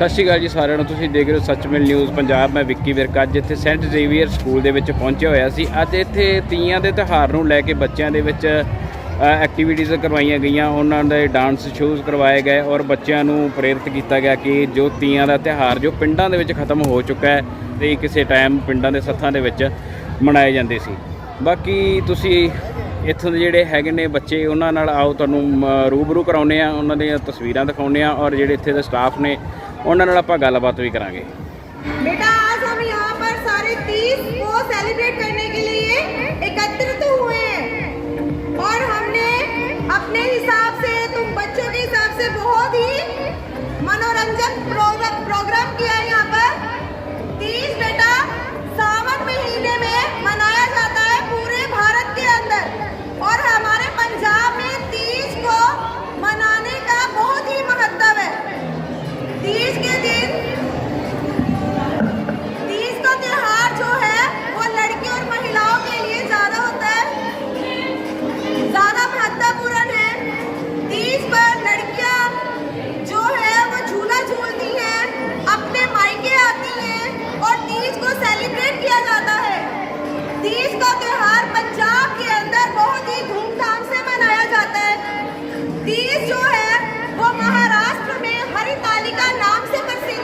ਸਤਿ ਸ਼੍ਰੀ ਅਕਾਲ ਜੀ ਸਾਰਿਆਂ ਨੂੰ। ਤੁਸੀਂ ਦੇਖ ਰਹੇ ਹੋ ਸੱਚਮੇਲ ਨਿਊਜ਼ ਪੰਜਾਬ। ਮੈਂ ਵਿੱਕੀ ਵਿਰਕ। ਅੱਜ ਇੱਥੇ ਸੈਂਟ ਜ਼ੇਵੀਅਰ ਸਕੂਲ ਦੇ ਵਿੱਚ ਪਹੁੰਚਿਆ ਹੋਇਆ ਸੀ। ਅੱਜ ਇੱਥੇ ਤੀਆਂ ਦੇ ਤਿਉਹਾਰ ਨੂੰ ਲੈ ਕੇ ਬੱਚਿਆਂ ਦੇ ਵਿੱਚ ਐਕਟੀਵਿਟੀਜ਼ ਕਰਵਾਈਆਂ ਗਈਆਂ। ਉਹਨਾਂ ਦੇ ਡਾਂਸ ਸ਼ੋਜ਼ ਕਰਵਾਏ ਗਏ ਔਰ ਬੱਚਿਆਂ ਨੂੰ ਪ੍ਰੇਰਿਤ ਕੀਤਾ ਗਿਆ ਕਿ ਜੋ ਤੀਆਂ ਦਾ ਤਿਉਹਾਰ ਜੋ ਪਿੰਡਾਂ ਦੇ ਵਿੱਚ ਖਤਮ ਹੋ ਚੁੱਕਾ ਹੈ ਤੇ ਕਿਸੇ ਟਾਈਮ ਪਿੰਡਾਂ ਦੇ ਸੱਥਾਂ ਦੇ ਵਿੱਚ ਮਨਾਏ ਜਾਂਦੇ ਸੀ। ਬਾਕੀ ਤੁਸੀਂ ਇੱਥੋਂ ਦੇ ਜਿਹੜੇ ਹੈਗੇ ਨੇ ਬੱਚੇ ਉਹਨਾਂ ਨਾਲ ਆਓ। ਤੁਹਾਨੂੰ ਮ, ਰੂਬਰੂ ਕਰਾਉਨੇ ਆ ਉਹਨਾਂ ਦੀਆਂ ਤਸਵੀਰਾਂ ਦਿਖਾਉਨੇ ਆ ਔਰ ਜਿਹੜੇ ਇੱਥੇ ਦੇ ਸਟਾਫ ਨੇ ਉਹਨਾਂ ਨਾਲ ਆਪਾਂ ਗੱਲਬਾਤ ਵੀ ਕਰਾਂਗੇ।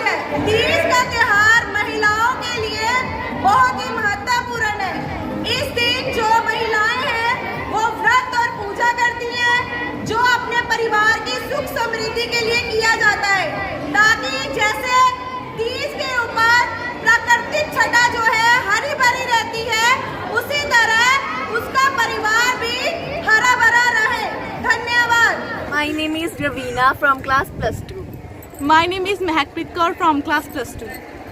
है। तीज का त्योहार महिलाओं के लिए बहुत ही महत्वपूर्ण है। इस दिन जो महिलाएँ हैं, वो व्रत और पूजा करती हैं, जो अपने परिवार की सुख समृद्धि के लिए किया जाता है। ताकि जैसे तीज के ऊपर प्राकृतिक छटा जो है, हरी भरी रहती है, उसी तरह उसका परिवार भी हरा भरा रहे। धन्यवाद। My name is Ravina from class plus 2. My name is Mahakpreet Kaur from class plus 2.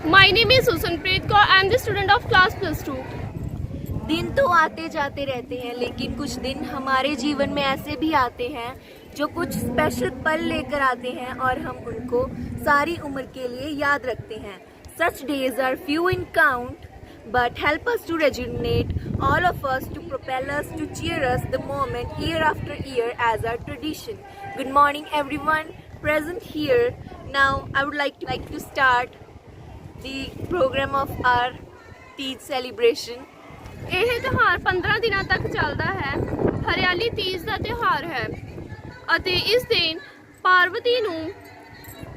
My name is Susanpreet Kaur. I am the student of class plus 2. दिन तो आते जाते रहते हैं लेकिन कुछ दिन हमारे जीवन में ऐसे भी आते हैं जो कुछ स्पेशल पल लेकर आते हैं और हम उनको सारी उम्र के लिए याद रखते हैं such days are few in count but help us to rejuvenate all of us to propel us to cheer us the moment year after year as our tradition good morning everyone present here. Now, i would like to like, to start the program of our Teej celebration. ਇਹ ਤਿਉਹਾਰ 15 ਦਿਨਾਂ ਤੱਕ ਚੱਲਦਾ ਹੈ। ਹਰਿਆਲੀ ਤੀਜ ਦਾ ਤਿਉਹਾਰ ਹੈ ਅਤੇ ਇਸ ਦਿਨ ਪਾਰਵਤੀ ਨੂੰ,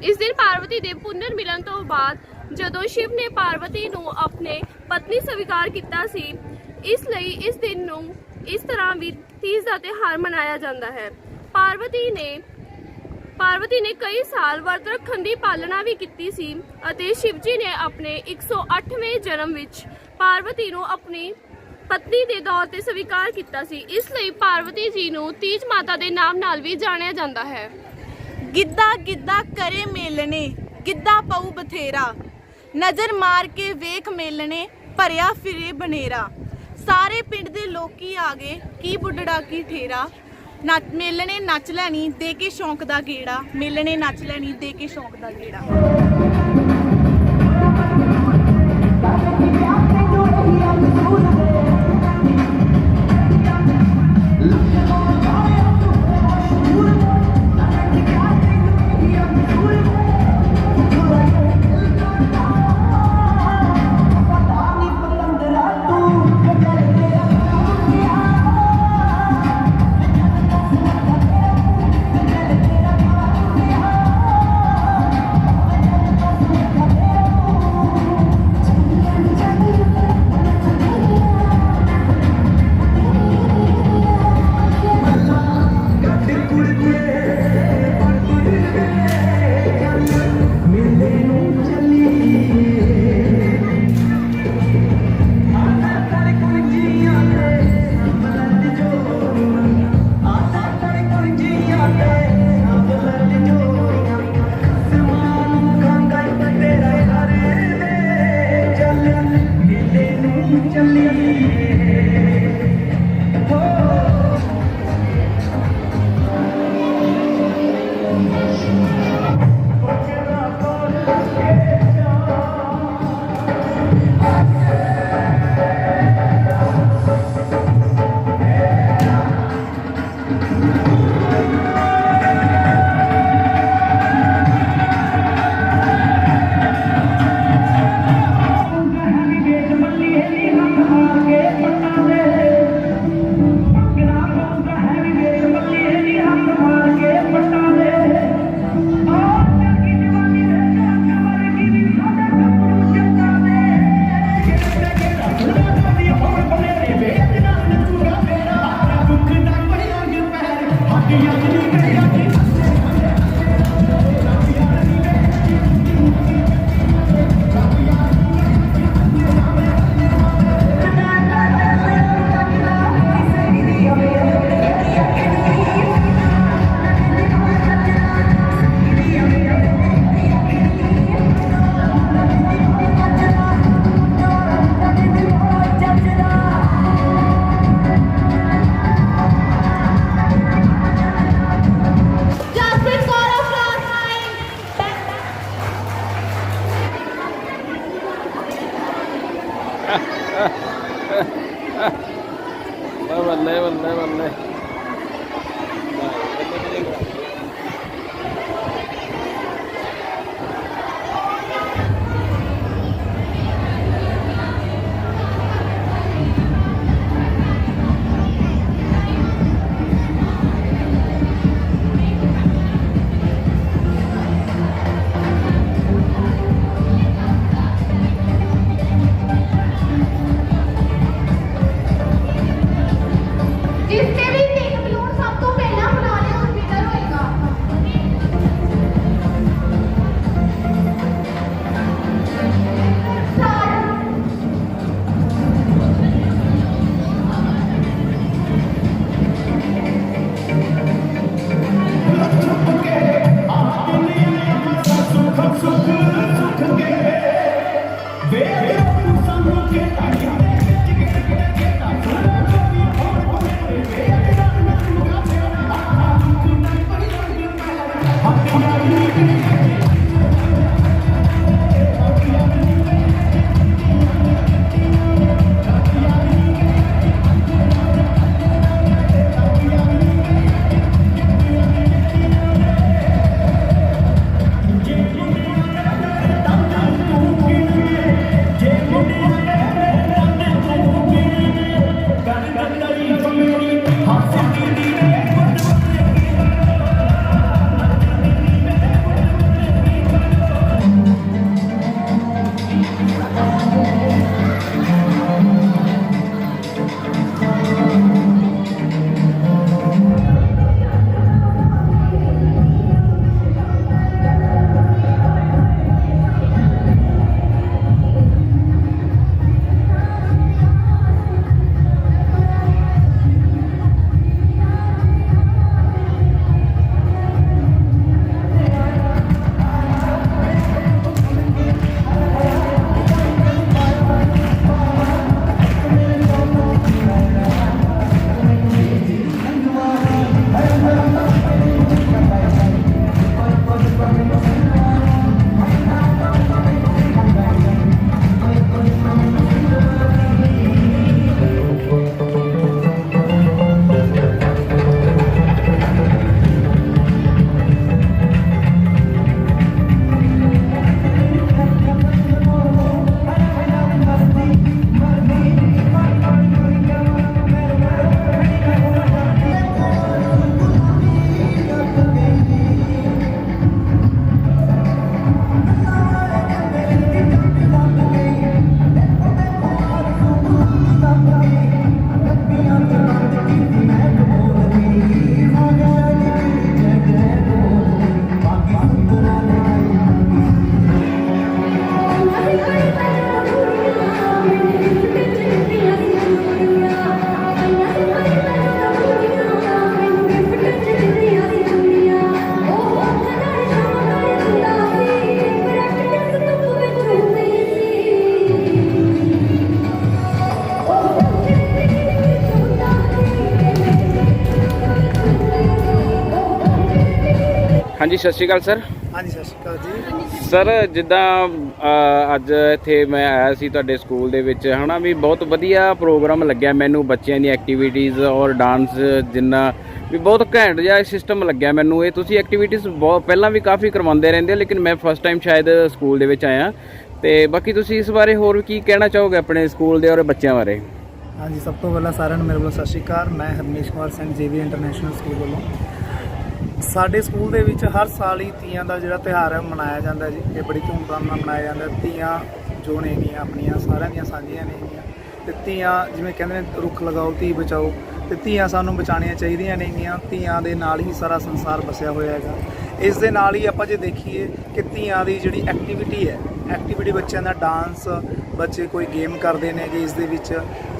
ਇਸ ਦਿਨ ਪਾਰਵਤੀ ਦੇ ਪੁਨਰ ਮਿਲਣ ਤੋਂ ਬਾਅਦ ਜਦੋਂ ਸ਼ਿਵ ਨੇ ਪਾਰਵਤੀ ਨੂੰ ਆਪਣੇ ਪਤਨੀ ਸਵੀਕਾਰ ਕੀਤਾ ਸੀ, ਇਸ ਲਈ ਇਸ ਦਿਨ ਨੂੰ ਇਸ ਤਰ੍ਹਾਂ ਵੀ ਤੀਜ ਦਾ ਤਿਉਹਾਰ ਮਨਾਇਆ ਜਾਂਦਾ ਹੈ। ਪਾਰਵਤੀ ਨੇ ਪਾਰਵਤੀ ਨੇ ਕਈ ਸਾਲ ਵਰਤ ਰੱਖਣ ਦੀ ਪਾਲਣਾ ਵੀ ਕੀਤੀ ਸੀ ਅਤੇ ਸ਼ਿਵਜੀ ਨੇ ਆਪਣੇ 108ਵੇਂ ਜਨਮ ਵਿੱਚ ਪਾਰਵਤੀ ਨੂੰ ਆਪਣੀ ਪਤਨੀ ਦੇ ਤੌਰ ਤੇ ਸਵੀਕਾਰ ਕੀਤਾ ਸੀ। ਇਸ ਲਈ ਪਾਰਵਤੀ ਜੀ ਨੂੰ ਤੀਜ ਮਾਤਾ ਦੇ ਨਾਮ ਨਾਲ ਵੀ ਜਾਣਿਆ ਜਾਂਦਾ ਹੈ। ਗਿੱਧਾ ਗਿੱਧਾ ਕਰੇ ਮੇਲਣੇ, ਗਿੱਧਾ ਪਊ ਬਥੇਰਾ। ਨਜ਼ਰ ਮਾਰ ਕੇ ਵੇਖ ਮੇਲਣੇ, ਭਰਿਆ ਫਿਰੇ ਬਨੇਰਾ। ਸਾਰੇ ਪਿੰਡ ਦੇ ਲੋਕੀ ਆ ਗਏ, ਕੀ ਬੁੱਢੜਾ ਕੀ ਠੇਰਾ। ਨੱਚ ਮੇਲਣੇ ਨੱਚ ਲੈਣੀ, ਦੇ ਕੇ ਸ਼ੌਂਕ ਦਾ ਗੇੜਾ। ਮੇਲਣੇ ਨੱਚ ਲੈਣੀ, ਦੇ ਕੇ ਸ਼ੌਂਕ ਦਾ ਗੇੜਾ। വന്നേ വന്നേ വന്നേ ਸਤਿ ਸ਼੍ਰੀ ਅਕਾਲ ਸਰ। ਹਾਂਜੀ ਸਤਿ ਸ਼੍ਰੀ ਅਕਾਲ ਜੀ। ਸਰ ਜਿੱਦਾਂ ਅੱਜ ਇੱਥੇ ਮੈਂ ਆਇਆ ਸੀ ਤੁਹਾਡੇ ਸਕੂਲ ਦੇ ਵਿੱਚ ਹਨਾ ਵੀ ਬਹੁਤ ਵਧੀਆ ਪ੍ਰੋਗਰਾਮ ਲੱਗਿਆ ਮੈਨੂੰ ਬੱਚਿਆਂ ਦੀ ਐਕਟੀਵਿਟੀਜ਼ ਔਰ ਡਾਂਸ ਜਿੰਨਾ ਵੀ ਬਹੁਤ ਘੈਂਟ ਜਿਹਾ ਸਿਸਟਮ ਲੱਗਿਆ ਮੈਨੂੰ। ਇਹ ਤੁਸੀਂ ਐਕਟੀਵਿਟੀਜ਼ ਬਹੁਤ ਪਹਿਲਾਂ ਵੀ ਕਾਫੀ ਕਰਵਾਉਂਦੇ ਰਹਿੰਦੇ ਹੋ ਲੇਕਿਨ ਮੈਂ ਫਸਟ ਟਾਈਮ ਸ਼ਾਇਦ ਸਕੂਲ ਦੇ ਵਿੱਚ ਆਇਆ। ਤੇ ਬਾਕੀ ਤੁਸੀਂ ਇਸ ਬਾਰੇ ਹੋਰ ਕੀ ਕਹਿਣਾ ਚਾਹੋਗੇ ਆਪਣੇ ਸਕੂਲ ਦੇ ਔਰ ਬੱਚਿਆਂ ਬਾਰੇ? ਹਾਂਜੀ ਸਭ ਤੋਂ ਪਹਿਲਾਂ ਸਾਰਿਆਂ ਨੂੰ ਮੇਰੇ ਵੱਲੋਂ ਸਤਿ ਸ਼੍ਰੀ ਅਕਾਲ। ਮੈਂ Harmesh Kumar Singh GV international school ਵੱਲੋਂ। ਸਾਡੇ ਸਕੂਲ ਦੇ ਵਿੱਚ ਹਰ ਸਾਲ ਹੀ ਤੀਆਂ ਦਾ ਜਿਹੜਾ ਤਿਉਹਾਰ ਹੈ ਮਨਾਇਆ ਜਾਂਦਾ ਜੀ। ਇਹ ਬੜੀ ਧੂਮਧਾਮ ਨਾਲ ਮਨਾਇਆ ਜਾਂਦਾ। ਤੀਆਂ ਜੋ ਨੇਗੀਆਂ ਆਪਣੀਆਂ, ਸਾਰਿਆਂ ਦੀਆਂ ਸਾਂਝੀਆਂ ਨੇਗੀਆਂ ਤੇ ਤੀਆਂ ਜਿਵੇਂ ਕਹਿੰਦੇ ਨੇ, ਰੁੱਖ ਲਗਾਓ, ਧੀ ਬਚਾਓ। ਤੇ ਧੀਆਂ ਸਾਨੂੰ ਬਚਾਉਣੀਆਂ ਚਾਹੀਦੀਆਂ ਨੇਗੀਆਂ ਧੀਆਂ ਦੇ ਨਾਲ ਹੀ ਸਾਰਾ ਸੰਸਾਰ ਵਸਿਆ ਹੋਇਆ ਹੈਗਾ। ਇਸ ਦੇ ਨਾਲ ਹੀ ਆਪਾਂ ਜੇ ਦੇਖੀਏ ਕਿ ਧੀਆਂ ਦੀ ਜਿਹੜੀ ਐਕਟੀਵਿਟੀ ਹੈ ਐਕਟੀਵਿਟੀ ਬੱਚਿਆਂ ਦਾ ਡਾਂਸ ਬੱਚੇ ਕੋਈ ਗੇਮ ਕਰਦੇ ਨੇਗੇ ਇਸ ਦੇ ਵਿੱਚ,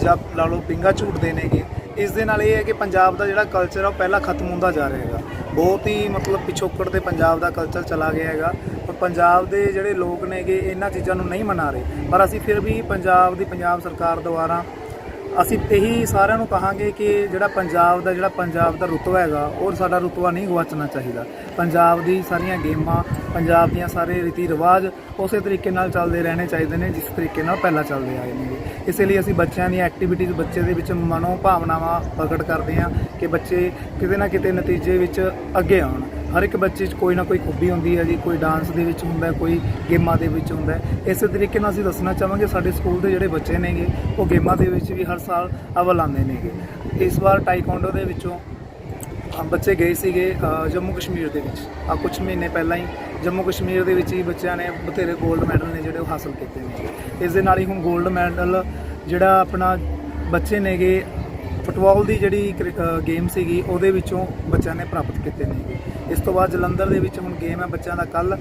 ਜਾਂ ਲਾ ਲਓ ਪਿੰਗਾ ਝੂਟਦੇ ਨੇਗੇ ਇਸ ਦੇ ਨਾਲ ਇਹ ਹੈ ਕਿ ਪੰਜਾਬ ਦਾ ਜਿਹੜਾ ਕਲਚਰ ਆ, ਉਹ ਪਹਿਲਾਂ ਖਤਮ ਹੁੰਦਾ ਜਾ ਰਿਹਾ ਹੈਗਾ। ਬਹੁਤ ਹੀ ਮਤਲਬ ਪਿਛੋਕੜ ਤੇ ਪੰਜਾਬ ਦਾ ਕਲਚਰ ਚਲਾ ਗਿਆ ਹੈਗਾ। ਪਰ ਪੰਜਾਬ ਦੇ ਜਿਹੜੇ ਲੋਕ ਨੇਗੇ, ਇਹਨਾਂ ਚੀਜ਼ਾਂ ਨੂੰ ਨਹੀਂ ਮਨਾ ਰਹੇ। ਪਰ ਅਸੀਂ ਫਿਰ ਵੀ ਪੰਜਾਬ ਦੀ ਪੰਜਾਬ ਸਰਕਾਰ ਦੁਆਰਾ ਅਸੀਂ ਇਹੀ ਸਾਰਿਆਂ ਨੂੰ ਕਹਾਂਗੇ ਕਿ ਜਿਹੜਾ ਪੰਜਾਬ ਦਾ, ਜਿਹੜਾ ਪੰਜਾਬ ਦਾ ਰੁਤਬਾ ਹੈਗਾ, ਉਹ ਸਾਡਾ ਰੁਤਬਾ ਨਹੀਂ ਗਵਾਚਣਾ ਚਾਹੀਦਾ। ਪੰਜਾਬ ਦੀ ਸਾਰੀਆਂ ਗੇਮਾਂ ਪੰਜਾਬ ਦੀਆਂ ਸਾਰੇ ਰੀਤੀ ਰਿਵਾਜ ਉਸੇ ਤਰੀਕੇ ਨਾਲ ਚੱਲਦੇ ਰਹਿਣੇ ਚਾਹੀਦੇ ਨੇ, ਜਿਸ ਤਰੀਕੇ ਨਾਲ ਪਹਿਲਾਂ ਚੱਲਦੇ ਆਏ ਨੇ ਇਸੇ ਲਈ ਅਸੀਂ ਬੱਚਿਆਂ ਦੀਆਂ ਐਕਟੀਵਿਟੀਜ਼ ਬੱਚੇ ਦੇ ਵਿੱਚ ਮਨੋ ਭਾਵਨਾਵਾਂ ਪ੍ਰਗਟ ਕਰਦੇ ਹਾਂ ਕਿ ਬੱਚੇ ਕਿਤੇ ਨਾ ਕਿਤੇ ਨਤੀਜੇ ਵਿੱਚ ਅੱਗੇ ਆਉਣ। ਹਰ ਇੱਕ ਬੱਚੇ 'ਚ ਕੋਈ ਨਾ ਕੋਈ ਖੂਬੀ ਹੁੰਦੀ ਹੈ ਜੀ, ਕੋਈ ਡਾਂਸ ਦੇ ਵਿੱਚ ਹੁੰਦਾ, ਕੋਈ ਗੇਮਾਂ ਦੇ ਵਿੱਚ ਹੁੰਦਾ ਹੈ। ਇਸੇ ਤਰੀਕੇ ਨਾਲ ਅਸੀਂ ਦੱਸਣਾ ਚਾਹਾਂਗੇ ਸਾਡੇ ਸਕੂਲ ਦੇ ਜਿਹੜੇ ਬੱਚੇ ਨੇਗੇ, ਉਹ ਗੇਮਾਂ ਦੇ ਵਿੱਚ ਵੀ ਹਰ ਸਾਲ ਅਵਲ ਆਉਂਦੇ ਨੇਗੇ। ਇਸ ਵਾਰ ਟਾਈਕਵਾਂਡੋ ਦੇ ਵਿੱਚੋਂ ਬੱਚੇ ਗਏ ਸੀਗੇ ਜੰਮੂ ਕਸ਼ਮੀਰ ਦੇ ਵਿੱਚ। ਆ ਕੁਝ ਮਹੀਨੇ ਪਹਿਲਾਂ ਹੀ ਜੰਮੂ ਕਸ਼ਮੀਰ ਦੇ ਵਿੱਚ ਹੀ ਬੱਚਿਆਂ ਨੇ ਬਥੇਰੇ 골ਡ ਮੈਡਲ ਨੇ ਜਿਹੜੇ ਉਹ ਹਾਸਲ ਕੀਤੇ ਨੇ। ਇਸ ਦੇ ਨਾਲ ਹੀ ਹੁਣ 골ਡ ਮੈਡਲ ਜਿਹੜਾ ਆਪਣਾ ਬੱਚੇ ਨੇਗੇ, ਫੁੱਟਬਾਲ ਦੀ ਜਿਹੜੀ ਗੇਮ ਸੀਗੀ, ਉਹਦੇ ਵਿੱਚੋਂ ਬੱਚਿਆਂ ਨੇ ਪ੍ਰਾਪਤ ਕੀਤੇ ਨੇ ਇਸ ਤੋਂ ਬਾਅਦ ਜਲੰਧਰ ਦੇ ਵਿੱਚ ਹੁਣ ਗੇਮ ਹੈ ਬੱਚਿਆਂ ਦਾ। ਕੱਲ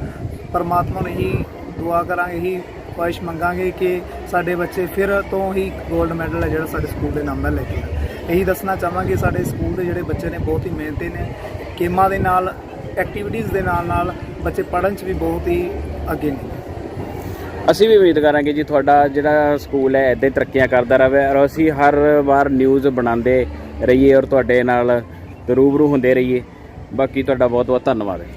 ਪਰਮਾਤਮਾ ਨੂੰ ਹੀ ਦੁਆ ਕਰਾਂਗੇ ਹੀ ਖੁਆਇਸ਼ ਮੰਗਾਂਗੇ ਕਿ ਸਾਡੇ ਬੱਚੇ ਫਿਰ ਤੋਂ ਹੀ 골ਡ ਮੈਡਲ ਹੈ ਜਿਹੜਾ ਸਾਡੇ ਸਕੂਲ ਦੇ ਨਾਮ ਨਾਲ ਲੈ ਕੇ ਇਹੀ ਦੱਸਣਾ ਚਾਹਾਂਗੇ ਸਾਡੇ ਸਕੂਲ ਦੇ ਜਿਹੜੇ ਬੱਚੇ ਨੇ, ਬਹੁਤ ਹੀ ਮਿਹਨਤੀ ਨੇ। ਗੇਮਾਂ ਦੇ ਨਾਲ ਐਕਟੀਵਿਟੀਜ਼ ਦੇ ਨਾਲ ਨਾਲ ਬੱਚੇ ਪੜ੍ਹਨ 'ਚ ਵੀ ਬਹੁਤ ਹੀ ਅੱਗੇ ਨੇ। ਅਸੀਂ ਵੀ ਉਮੀਦ ਕਰਾਂਗੇ ਜੀ ਤੁਹਾਡਾ ਜਿਹੜਾ ਸਕੂਲ ਹੈ, ਇਦਾਂ ਹੀ ਤਰੱਕੀਆਂ ਕਰਦਾ ਰਹੇ ਔਰ ਅਸੀਂ ਹਰ ਵਾਰ ਨਿਊਜ਼ ਬਣਾਉਂਦੇ ਰਹੀਏ ਔਰ ਤੁਹਾਡੇ ਨਾਲ ਰੂਬਰੂ ਹੁੰਦੇ ਰਹੀਏ। ਬਾਕੀ ਤੁਹਾਡਾ ਬਹੁਤ ਬਹੁਤ ਧੰਨਵਾਦ ਹੈ